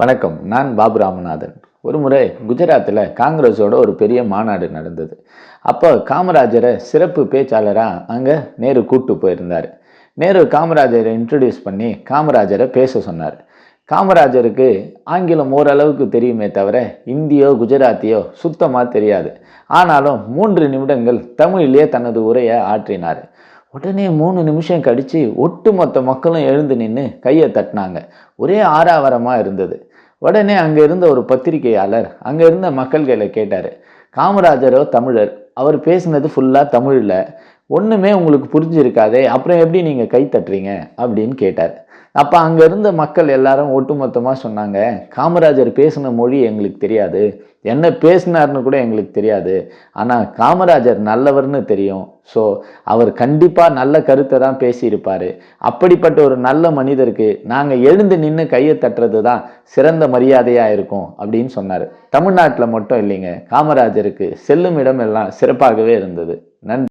வணக்கம். நான் பாபு ராமநாதன். ஒரு முறை குஜராத்தில் காங்கிரஸோட ஒரு பெரிய மாநாடு நடந்தது. அப்போ காமராஜரை சிறப்பு பேச்சாளராக அங்கே நேரு கூட்டு போயிருந்தார். நேரு காமராஜரை இன்ட்ரடியூஸ் பண்ணி காமராஜரை பேச சொன்னார். காமராஜருக்கு ஆங்கிலம் ஓரளவுக்கு தெரியுமே தவிர இந்தியோ குஜராத்தியோ சுத்தமாக தெரியாது. ஆனாலும் மூன்று நிமிடங்கள் தமிழிலே தனது உரையை ஆற்றினார். உடனே மூணு நிமிஷம் கழித்து ஒட்டுமொத்த மக்களும் எழுந்து நின்று கையை தட்டினாங்க. ஒரே ஆறாவரமாக இருந்தது. உடனே அங்கே இருந்த ஒரு பத்திரிகையாளர் அங்கே இருந்த மக்கள்களை கேட்டார். காமராஜரோ தமிழர் அவர் பேசினது ஃபுல்லாக தமிழில். ஒன்றுமே உங்களுக்கு புரிஞ்சிருக்காதே அப்புறம் எப்படி நீங்கள் கை தட்டுறீங்க? அப்படின்னு கேட்டார். அப்போ அங்கே இருந்த மக்கள் எல்லாரும் ஒட்டுமொத்தமாக சொன்னாங்க காமராஜர் பேசின மொழி எங்களுக்கு தெரியாது. என்ன பேசினார்னு கூட எங்களுக்கு தெரியாது. ஆனால் காமராஜர் நல்லவர்னு தெரியும். ஸோ அவர் கண்டிப்பாக நல்ல கருத்தை தான் பேசியிருப்பார். அப்படிப்பட்ட ஒரு நல்ல மனிதருக்கு நாங்கள் எழுந்து நின்று கையை தட்டுறது தான் சிறந்த மரியாதையாக இருக்கும் அப்படின்னு சொன்னார். தமிழ்நாட்டில் மட்டும் இல்லைங்க காமராஜருக்கு செல்லும் இடம் எல்லாம் சிறப்பாகவே இருந்தது. நன்றி.